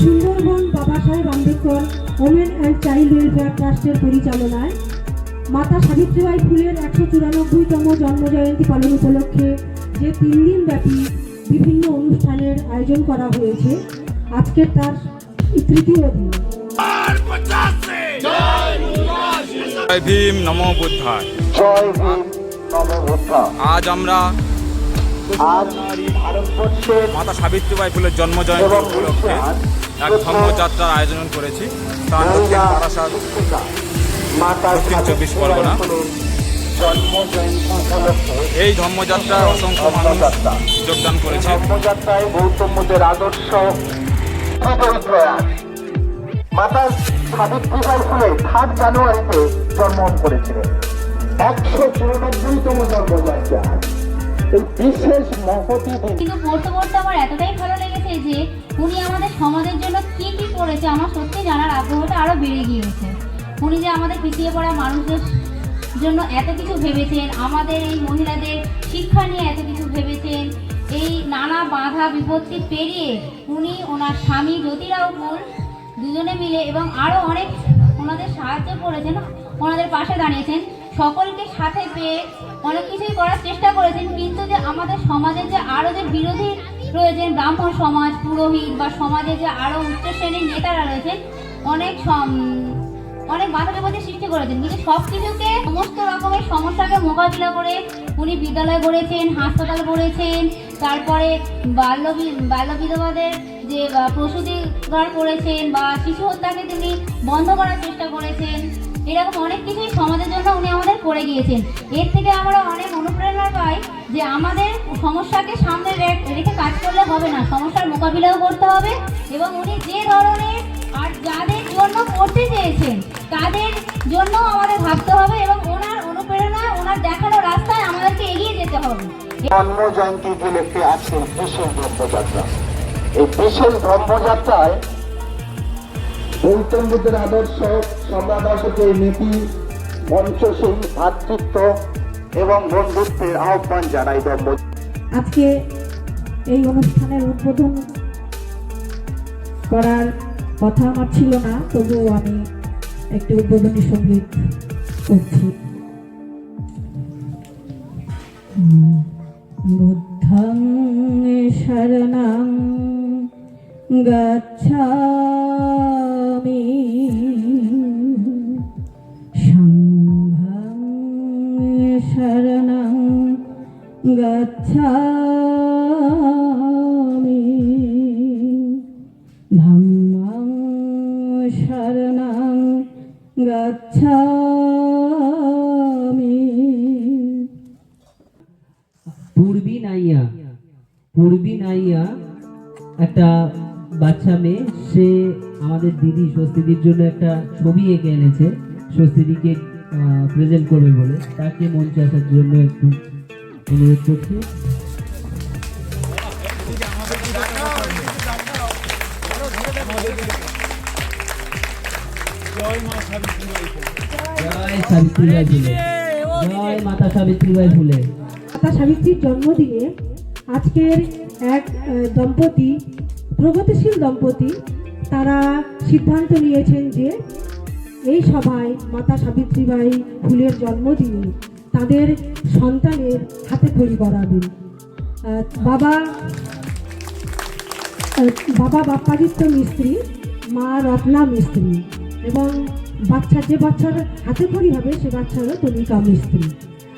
Sundarban Baba Saheb Ambedkar, women and child welfare ট্রাস্টের পরিচালনায়। মাতা সাবিত্রীবাই ফুলের একশো চুরানব্বইতম জন্মজয়ন্তী পালন উপলক্ষে যে তিন দিন ব্যাপী বিভিন্ন অনুষ্ঠানের আয়োজন করা হয়েছে, আজকের তার তৃতীয় দিন। জয় ভীম নম বুদ্ধায়। জয় ভীম নববুদ্ধা আজ আমরা আজ ভারতবর্ষের মাতা সাবিত্রীবাই ফুলের জন্ম জয়ন্তী উপলক্ষে এক ধর্মযাত্রার আয়োজন করেছি। তার দক্ষিণ বারাসাত দক্ষিণ চব্বিশ পরগনা। এই ধর্মযাত্রায় অসংখ্য মানুষ যোগদান করেছে। ধর্মযাত্রায় গৌতম বুদ্ধের আদর্শ প্রয়াস মাতা সাবিত্রীবাই ফুলে থার্ড জানুয়ারিতে জন্মগ্রহণ করেছিলেন একশো চুরানব্বইতম জন্মযাত্রা বিশেষ মহতি কিন্তু পড়তে পড়তে আমার এতটাই ভালো লেগেছে যে উনি আমাদের সমাজের জন্য কি কি করেছে, আমার সত্যি জানার আগ্রহটা আরও বেড়ে গিয়েছে। উনি যে আমাদের পিছিয়ে পড়া মানুষদের জন্য এত কিছু ভেবেছেন, আমাদের এই মহিলাদের শিক্ষা নিয়ে এত কিছু ভেবেছেন, এই নানা বাধা বিপত্তি পেরিয়ে উনি ওনার স্বামী জ্যোতিরাও দুজনে মিলে এবং আরও অনেক ওনাদের সাহায্য করেছেন, ওনাদের পাশে দাঁড়িয়েছেন। সকলকে সাথে পেয়ে অনেক কিছুই করার চেষ্টা করেছেন, কিন্তু যে আমাদের সমাজের যে আরও যে বিরোধী রয়েছেন, ব্রাহ্মণ সমাজ, পুরোহিত বা সমাজে যে আরও উচ্চ শ্রেণির নেতারা রয়েছেন, অনেক অনেক বাধা বিপত্তির সৃষ্টি করেছেন। কিন্তু সব কিছুকে সমস্ত রকমের সমস্যাকে মোকাবিলা করে উনি বিদ্যালয় গড়েছেন, হাসপাতাল গড়েছেন, তারপরে বাল্য বাল্য বিধবাদের যে বা, প্রসূতি ঘর করেছেন বা শিশু হত্যাকে তিনি বন্ধ করার চেষ্টা করেছেন এরকম অনেক কিছুই সমাজের জন্য উনি আমাদের করে গিয়েছেন। এর থেকে আমরা অনেক অনুপ্রেরণা পাই যে আমাদের সমস্যাকে সামনে রেখে কাজ করলে হবে না সমস্যার মোকাবিলাও করতে হবে এবং উনি যে ধরনের আর যাদের জন্য করতে চেয়েছেন তাদের জন্য আমাদের ভাবতে হবে এবং ওনার অনুপ্রেরণা ওনার দেখানো রাস্তায় আমাদেরকে এগিয়ে যেতে হবে। জন্ম জয়ন্তী উপলক্ষে আছে বিশেষ ধর্মযাত্রা এই ধর্মযাত্রায় গৌতম বুদ্ধের আদর্শ নীতি পঞ্চশীল ভ্রাতৃত্ব এবং বন্ধুত্বের আহ্বান জানাই আজকে এই অনুষ্ঠানের উদ্বোধন করার কথা আমার ছিল না, তবুও আমি একটি উদ্বোধনী সংগীত করছি। বুদ্ধং শরণং গচ্ছামি। সংঘং শরণং গচ্ছামি। ধম্মং শরণং গচ্ছামি। পূর্বী নাইয়া পূর্বী নাইয়া একটা বাচ্চা মেয়ে, সে আমাদের দিদি স্বস্তিদির জন্য একটা ছবি এঁকে এনেছে, স্বস্তিদিকে প্রেজেন্ট করবে বলে। তাকে মঞ্চে আসার জন্য একটু অনুরোধ করছি। মাতা সাবিত্রীর জন্মদিনে আজকের এক দম্পতি প্রগতিশীল দম্পতি তারা সিদ্ধান্ত নিয়েছেন যে এই সভায় মাতা সাবিত্রীবাই ফুলের জন্মদিনে তাদের সন্তানের হাতে খড়ি করাবেন বাবা বাবা বাপ্পাদিত্য মিস্ত্রি, মা রত্না মিস্ত্রি এবং বাচ্চার যে বাচ্চার হাতে খড়ি হবে সে বাচ্চা হলো তনিকা মিস্ত্রি।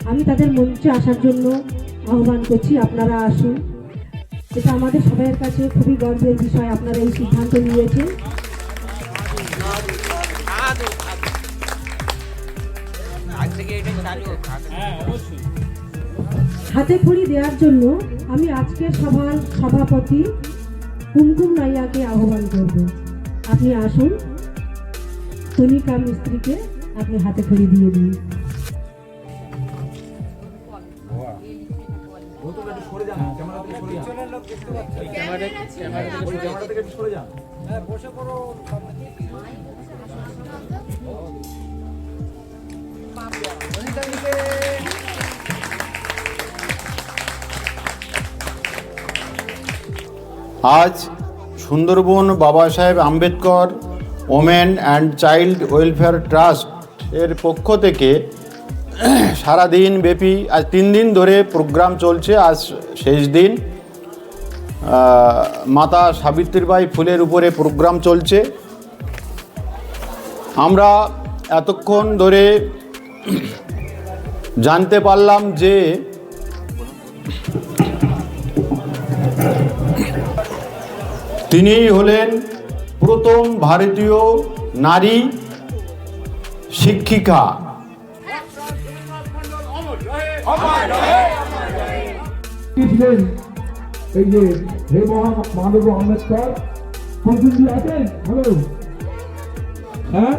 আমি তাদের মঞ্চে আসার জন্য আহ্বান করছি, আপনারা আসুন। এটা আমাদের সবাইয়ের কাছে খুবই গর্বের বিষয়, আপনারা এই সিদ্ধান্ত নিয়েছেন। হাতে খড়ি দেওয়ার জন্য আমি আজকের সভার সভাপতি কুমকুম নাইয়াকে আহ্বান করব। আপনি আসুন, তনিকা মিস্ত্রিকে আপনি হাতে খড়ি দিয়ে দিন। আজ Sundarban Baba Saheb Ambedkar, women and child welfare trust এর পক্ষ থেকে সারাদিন ব্যাপী, আজ তিন দিন ধরে প্রোগ্রাম চলছে, আজ শেষ দিন। মাতা সাবিত্রীবাই ফুলের উপরে প্রোগ্রাম চলছে। আমরা এতক্ষণ ধরে জানতে পারলাম যে তিনি হলেন প্রথম ভারতীয় নারী শিক্ষিকা। ছিলেন এই যে হে মহা মানব আম্বেদকর প্রতিনিধি আছেন? হ্যাঁ?